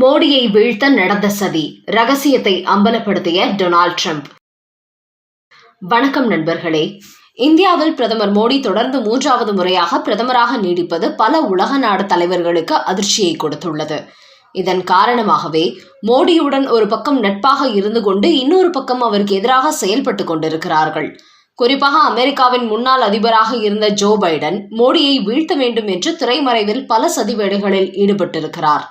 மோடியை வீழ்த்த நடந்த சதி ரகசியத்தை அம்பலப்படுத்திய டொனால்ட் ட்ரம்ப். வணக்கம் நண்பர்களே. இந்தியாவில் பிரதமர் மோடி தொடர்ந்து மூன்றாவது முறையாக பிரதமராக நீடிப்பது பல உலக நாடு தலைவர்களுக்கு அதிர்ச்சியை கொடுத்துள்ளது. இதன் காரணமாகவே மோடியுடன் ஒரு பக்கம் நட்பாக இருந்து கொண்டு இன்னொரு பக்கம் அவருக்கு எதிராக செயல்பட்டு கொண்டிருக்கிறார்கள். குறிப்பாக அமெரிக்காவின் முன்னாள் அதிபராக இருந்த ஜோ பைடன் மோடியை வீழ்த்த வேண்டும் என்று திரைமறைவில் பல சதிவேடுகளில் ஈடுபட்டிருக்கிறார்.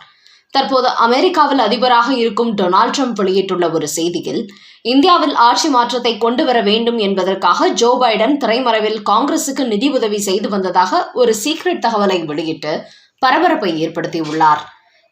தற்போது அமெரிக்காவில் அதிபராக இருக்கும் டொனால்ட் ட்ரம்ப் வெளியிட்டுள்ள ஒரு செய்தியில் இந்தியாவில் ஆட்சி மாற்றத்தை கொண்டு வர வேண்டும் என்பதற்காக ஜோ பைடன் திரைமறைவில் காங்கிரசுக்கு நிதி உதவி செய்து வந்ததாக ஒரு சீக்ரெட் தகவலை வெளியிட்டு பரபரப்பை ஏற்படுத்தியுள்ளார்.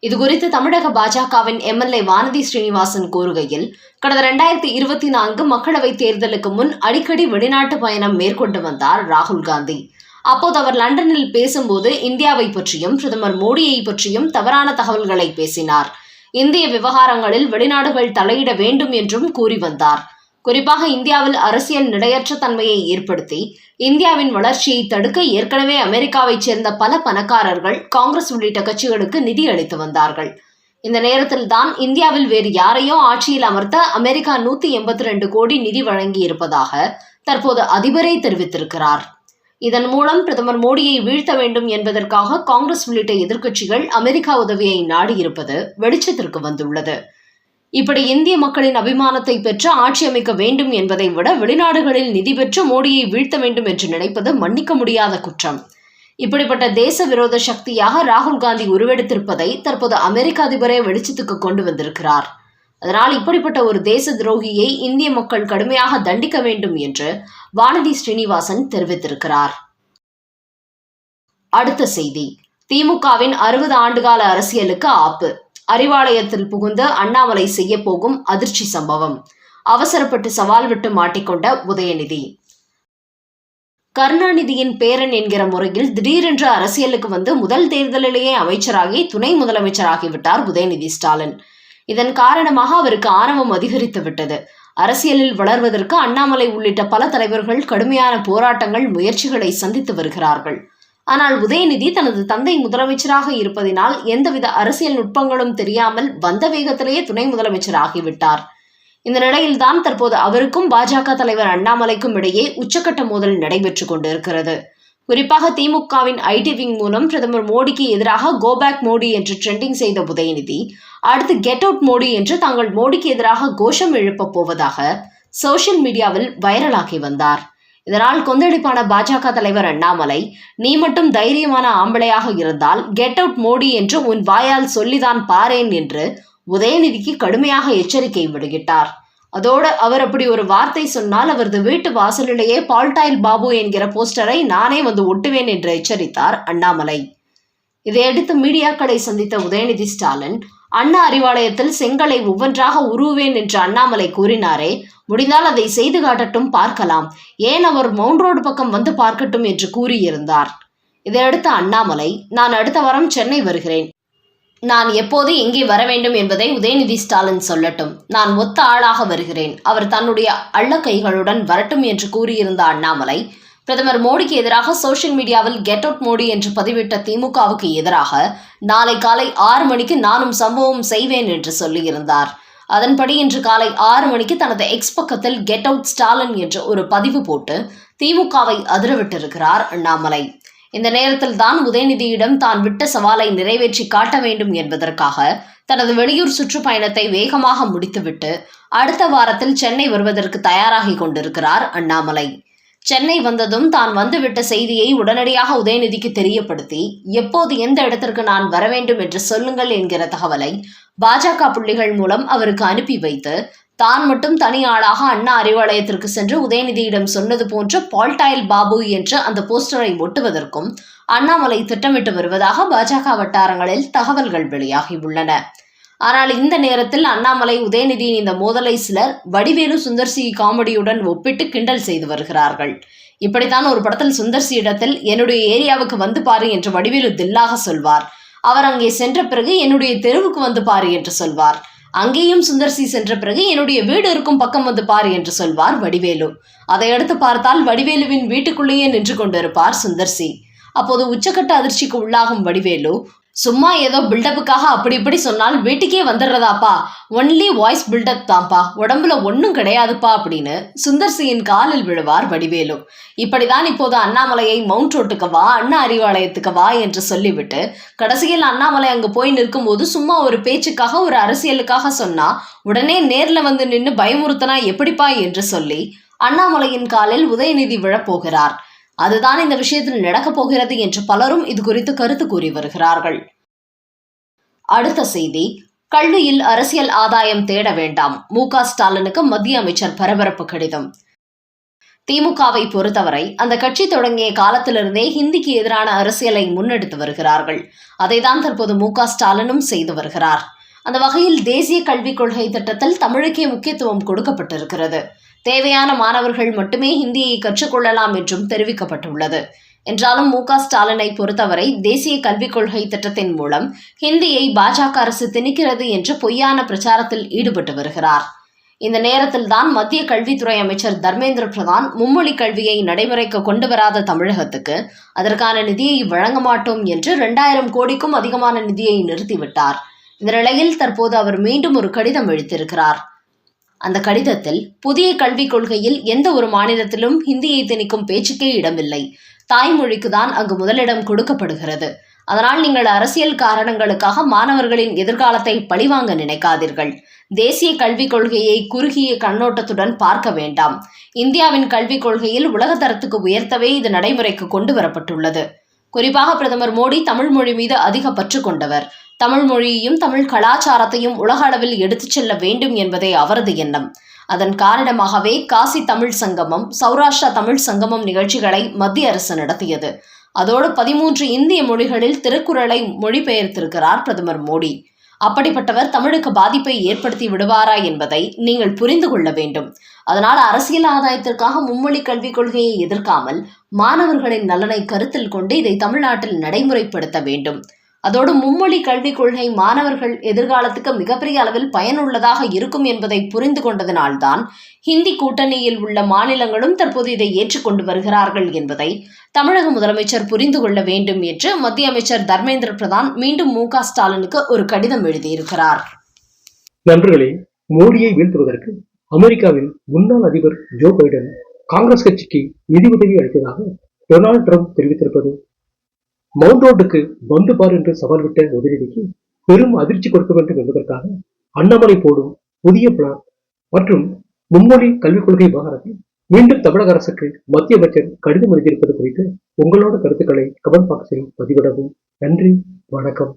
இதுகுறித்து தமிழக பாஜகவின் எம்எல்ஏ வானதி ஸ்ரீனிவாசன் கூறுகையில் கடந்த இரண்டாயிரத்தி இருபத்தி நான்கு மக்களவைத் தேர்தலுக்கு முன் அடிக்கடி வெளிநாட்டு பயணம் மேற்கொண்டு வந்தார் ராகுல் காந்தி. அப்போது அவர் லண்டனில் பேசும்போது இந்தியாவை பற்றியும் பிரதமர் மோடியை பற்றியும் தவறான தகவல்களை பேசினார். இந்திய விவகாரங்களில் வெளிநாடுகள் தலையிட வேண்டும் என்றும் கூறி வந்தார். குறிப்பாக இந்தியாவில் அரசியல் நிலையற்ற தன்மையை ஏற்படுத்தி இந்தியாவின் வளர்ச்சியை தடுக்க ஏற்கனவே அமெரிக்காவைச் சேர்ந்த பல பணக்காரர்கள் காங்கிரஸ் உள்ளிட்ட கட்சிகளுக்கு நிதி அளித்து வந்தார்கள். இந்த நேரத்தில் தான் இந்தியாவில் வேறு யாரையோ ஆட்சியில் அமர்த்த அமெரிக்கா நூத்தி எண்பத்தி ரெண்டு கோடி நிதி வழங்கி இருப்பதாக தற்போது அதிபரே தெரிவித்திருக்கிறார். இதன் மூலம் பிரதமர் மோடியை வீழ்த்த வேண்டும் என்பதற்காக காங்கிரஸ் உள்ளிட்ட எதிர்க்கட்சிகள் அமெரிக்கா உதவியை நாடியிருப்பது வெளிச்சத்திற்கு வந்துள்ளது. இப்படி இந்திய மக்களின் அபிமானத்தை பெற்று ஆட்சி அமைக்க வேண்டும் என்பதை விட வெளிநாடுகளில் நிதி பெற்று மோடியை வீழ்த்த வேண்டும் என்று நினைப்பது மன்னிக்க முடியாத குற்றம். இப்படிப்பட்ட தேச விரோத சக்தியாக ராகுல் காந்தி உருவெடுத்திருப்பதை தற்போது அமெரிக்க அதிபரே வெளிச்சத்துக்கு கொண்டு வந்திருக்கிறார். அதனால் இப்படிப்பட்ட ஒரு தேச துரோகியை இந்திய மக்கள் கடுமையாக தண்டிக்க வேண்டும் என்று வானதி ஸ்ரீனிவாசன் தெரிவித்திருக்கிறார். அடுத்த செய்தி. திமுகவின் அறுபது ஆண்டுகால அரசியலுக்கு ஆப்பு. அறிவாலயத்தில் புகுந்து அண்ணாமலை செய்ய போகும் அதிர்ச்சி சம்பவம். அவசரப்பட்டு சவால் விட்டு மாட்டிக்கொண்ட உதயநிதி. கருணாநிதியின் பேரன் என்கிற முறையில் திடீரென்று அரசியலுக்கு வந்து முதல் தேர்தலிலேயே அமைச்சராகி துணை முதலமைச்சராகிவிட்டார் உதயநிதி ஸ்டாலின். இதன் காரணமாக அவருக்கு ஆணவம் அதிகரித்து விட்டது. அரசியலில் வளர்வதற்கு அண்ணாமலை உள்ளிட்ட பல தலைவர்கள் கடுமையான போராட்டங்கள் முயற்சிகளை சந்தித்து வருகிறார்கள். ஆனால் உதயநிதி தனது தந்தை முதலமைச்சராக இருப்பதினால் எந்தவித அரசியல் நுட்பங்களும் தெரியாமல் வந்த வேகத்திலேயே துணை முதலமைச்சர் ஆகிவிட்டார் இந்த நிலையில்தான் தற்போது அவருக்கும் பாஜக தலைவர் அண்ணாமலைக்கும் இடையே உச்சக்கட்ட மோதல் நடைபெற்றுக் கொண்டிருக்கிறது. குறிப்பாக திமுகவின் ஐடி விங் மூலம் பிரதமர் மோடிக்கு எதிராக கோபேக் மோடி என்று ட்ரெண்டிங் செய்த உதயநிதி அடுத்து கெட் அவுட் மோடி என்று தாங்கள் மோடிக்கு எதிராக கோஷம் எழுப்பப் போவதாக சோசியல் மீடியாவில் வைரலாகி வந்தார். இதனால் கொந்தளிப்பான பாஜக தலைவர் அண்ணாமலை நீ மட்டும் தைரியமான ஆம்பளையாக இருந்தால் கெட் அவுட் மோடி என்று உன் வாயால் சொல்லிதான் பாரேன் என்று உதயநிதிக்கு கடுமையாக எச்சரிக்கை விடுகிட்டார். அதோடு அவர் அப்படி ஒரு வார்த்தை சொன்னால் அவரது வீட்டு வாசலிலேயே பால்டாயில் பாபு என்கிற போஸ்டரை நானே வந்து ஒட்டுவேன் என்று எச்சரித்தார் அண்ணாமலை. இதையடுத்து மீடியாக்களை சந்தித்த உதயநிதி ஸ்டாலின் அண்ணா அறிவாலயத்தில் செங்கலை ஒவ்வொன்றாக உருவேன் என்று அண்ணாமலை கூறினாரே முடிந்தால் அதை செய்து காட்டட்டும் பார்க்கலாம். ஏன் அவர் மவுண்ட் ரோடு பக்கம் வந்து பார்க்கட்டும் என்று கூறியிருந்தார். இதையடுத்து அண்ணாமலை நான் அடுத்த வாரம் சென்னை வருகிறேன். நான் எப்போது எங்கே வர வேண்டும் என்பதை உதயநிதி ஸ்டாலின் சொல்லட்டும். நான் ஒத்த ஆளாக வருகிறேன். அவர் தன்னுடைய அள்ள கைகளுடன் வரட்டும் என்று கூறியிருந்த அண்ணாமலை பிரதமர் மோடிக்கு எதிராக சோஷியல் மீடியாவில் கெட் அவுட் மோடி என்று பதிவிட்ட திமுகவுக்கு எதிராக நாளை காலை ஆறு மணிக்கு நானும் சம்பவம் செய்வேன் என்று சொல்லியிருந்தார். அதன்படி இன்று காலை ஆறு மணிக்கு தனது எக்ஸ் பக்கத்தில் கெட் அவுட் ஸ்டாலின் என்று ஒரு பதிவு போட்டு திமுகவை அதிரவிட்டிருக்கிறார் அண்ணாமலை. இந்த நேரத்தில் தான் உதயநிதியிடம் தான் விட்ட சவாலை நிறைவேற்றி காட்ட வேண்டும் என்பதற்காக தனது வெளியூர் சுற்றுப்பயணத்தை வேகமாக முடித்துவிட்டு அடுத்த வாரத்தில் சென்னை வருவதற்கு தயாராகி கொண்டிருக்கிறார் அண்ணாமலை. சென்னை வந்ததும் தான் வந்துவிட்ட செய்தியை உடனடியாக உதயநிதிக்கு தெரியப்படுத்தி எப்போது எந்த இடத்திற்கு நான் வர வேண்டும் என்று சொல்லுங்கள் என்கிற தகவலை பாஜக புள்ளிகள் மூலம் அவருக்கு அனுப்பி வைத்து தான் மட்டும் தனி ஆளாக அண்ணா அறிவாலயத்திற்கு சென்று உதயநிதியிடம் சொன்னது போன்ற பால்டாயில் பாபு என்ற அந்த போஸ்டரை ஒட்டுவதற்கும் அண்ணாமலை திட்டமிட்டு வருவதாக பாஜக வட்டாரங்களில் தகவல்கள் வெளியாகியுள்ளன. ஆனால் இந்த நேரத்தில் அண்ணாமலை உதயநிதியின் இந்த மோதலை சிலர் வடிவேலு சுந்தர்சி காமெடியுடன் ஒப்பிட்டு கிண்டல் செய்து வருகிறார்கள். இப்படித்தான் ஒரு படத்தில் சுந்தர்சி இடத்தில் என்னுடைய ஏரியாவுக்கு வந்து பாரு என்று வடிவேலு தில்லாக சொல்வார். அவர் அங்கே சென்ற பிறகு என்னுடைய தெருவுக்கு வந்து பாரு என்று சொல்வார். அங்கேயும் சுந்தர்சி சென்ற பிறகு என்னுடைய வீடு இருக்கும் பக்கம் வந்து பார் என்று சொல்வார் வடிவேலு. அதையடுத்து பார்த்தால் வடிவேலுவின் வீட்டுக்குள்ளேயே நின்று கொண்டிருப்பார் சுந்தர்சி. அப்போது உச்சக்கட்ட அதிர்ச்சிக்கு உள்ளாகும் வடிவேலு சும்மா ஏதோ பில்டப்புக்காக அப்படி இப்படி சொன்னால் வீட்டுக்கே வந்துடுறதாப்பா. ஒன்லி வாய்ஸ் பில்டப் தான்ப்பா. உடம்புல ஒன்றும் கிடையாதுப்பா அப்படின்னு சுந்தர் சிங்கின் காலில் விழுவார் வடிவேலு. இப்படிதான் இப்போது அண்ணாமலையை மவுண்ட் ரோட்டுக்கு வா அண்ணா அறிவாலயத்துக்கு வா என்று சொல்லிவிட்டு கடைசியில் அண்ணாமலை அங்கே போய் நிற்கும்போது சும்மா ஒரு பேச்சுக்காக ஒரு அரசியலுக்காக சொன்னா உடனே நேரில் வந்து நின்று பயமுறுத்தனா எப்படிப்பா என்று சொல்லி அண்ணாமலையின் காலில் உதயநிதி விழப்போகிறார். அதுதான் இந்த விஷயத்தில் நடக்கப் போகிறது என்று பலரும் இது குறித்து கருத்து கூறி வருகிறார்கள். அடுத்த செய்தி கல்வியில் அரசியல் ஆதாயம் தேட வேண்டாம். மு க ஸ்டாலினுக்கு மத்திய அமைச்சர் பரபரப்பு கடிதம். திமுகவை பொறுத்தவரை அந்த கட்சி தொடங்கிய காலத்திலிருந்தே ஹிந்திக்கு எதிரான அரசியலை முன்னெடுத்து வருகிறார்கள். அதைதான் தற்போது மு க ஸ்டாலினும் செய்து வருகிறார். அந்த வகையில் தேசிய கல்விக் கொள்கை திட்டத்தில் தமிழுக்கே முக்கியத்துவம் கொடுக்கப்பட்டிருக்கிறது. தேவையான மாணவர்கள் மட்டுமே ஹிந்தியை கற்றுக்கொள்ளலாம் என்றும் தெரிவிக்கப்பட்டுள்ளது. என்றாலும் மு க ஸ்டாலினை பொறுத்தவரை தேசிய கல்விக் கொள்கை திட்டத்தின் மூலம் ஹிந்தியை பாஜக அரசு திணிக்கிறது என்று பொய்யான பிரச்சாரத்தில் ஈடுபட்டு வருகிறார். இந்த நேரத்தில்தான் மத்திய கல்வித்துறை அமைச்சர் தர்மேந்திர பிரதான் மும்மொழி கல்வியை நடைமுறைக்கு கொண்டு வராத தமிழகத்துக்கு அதற்கான நிதியை வழங்க மாட்டோம் என்று இரண்டாயிரம் கோடிக்கும் அதிகமான நிதியை நிறுத்திவிட்டார். இந்த நிலையில் தற்போது அவர் மீண்டும் ஒரு கடிதம் எழுத்திருக்கிறார் அந்த கடிதத்தில் புதிய கல்விக் கொள்கையில் எந்த ஒரு மாநிலத்திலும் ஹிந்தியை திணிக்கும் பேச்சுக்கே இடமில்லை. தாய்மொழிக்கு தான் அங்கு முதலிடம் கொடுக்கப்படுகிறது. அதனால் நீங்கள் அரசியல் காரணங்களுக்காக மாணவர்களின் எதிர்காலத்தை பழிவாங்க நினைக்காதீர்கள். தேசிய கல்விக் கொள்கையை குறுகிய கண்ணோட்டத்துடன் பார்க்க வேண்டாம். இந்தியாவின் கல்விக் கொள்கையில் உலகத்தரத்துக்கு உயர்த்தவே இது நடைமுறைக்கு கொண்டு வரப்பட்டுள்ளது. குறிப்பாக பிரதமர் மோடி தமிழ் மொழி மீது அதிக பற்று கொண்டவர். தமிழ் மொழியையும் தமிழ் கலாச்சாரத்தையும் உலக அளவில் எடுத்துச் செல்ல வேண்டும் என்பதே அவரது எண்ணம். அதன் காரணமாகவே காசி தமிழ் சங்கமம் சௌராஷ்டிரா தமிழ் சங்கமம் நிகழ்ச்சிகளை மத்திய அரசு நடத்தியது. அதோடு பதிமூன்று இந்திய மொழிகளில் திருக்குறளை மொழிபெயர்த்திருக்கிறார் பிரதமர் மோடி. அப்படிப்பட்டவர் தமிழுக்கு பாதிப்பை ஏற்படுத்தி விடுவாரா என்பதை நீங்கள் புரிந்து கொள்ள வேண்டும். அதனால் அரசியல் ஆதாயத்திற்காக மும்மொழி கல்விக் கொள்கையை எதிர்க்காமல் மாணவர்களின் நலனை கருத்தில் கொண்டு இதை தமிழ்நாட்டில் நடைமுறைப்படுத்த வேண்டும். அதோடு மும்மொழி கல்விக் கொள்கை மாணவர்கள் எதிர்காலத்துக்கு மிகப்பெரிய அளவில் பயனுள்ளதாக இருக்கும் என்பதை புரிந்து கொண்டதனால்தான் ஹிந்தி கூட்டணியில் உள்ள மாநிலங்களும் தற்போது இதை ஏற்றுக்கொண்டு வருகிறார்கள் என்பதை தமிழக முதலமைச்சர் புரிந்து கொள்ள வேண்டும் என்று மத்திய அமைச்சர் தர்மேந்திர பிரதான் மீண்டும் மு ஸ்டாலினுக்கு ஒரு கடிதம் எழுதியிருக்கிறார். நண்பர்களே மோடியை வீழ்த்துவதற்கு அமெரிக்காவின் முன்னாள் அதிபர் ஜோ பைடன் காங்கிரஸ் கட்சிக்கு நிதி உதவி அளித்ததாக டொனால்டு ட்ரம்ப் தெரிவித்திருப்பது மவுண்ட் ரோட்டுக்கு வந்து பார் என்று சவால் விட்ட உதயநிதிக்கு பெரும் அதிர்ச்சி கொடுக்க வேண்டும் என்பதற்காக அண்ணாமலை போடும் புதிய பிளான் மற்றும் மும்மொழி கல்விக் கொள்கை விவகாரத்தில் மீண்டும் தமிழக அரசுக்கு மத்திய அமைச்சர் கடிதம் எழுதியிருப்பது குறித்து உங்களோட கருத்துக்களை கமெண்ட் பாக்ஸில் பதிவிடவும். நன்றி வணக்கம்.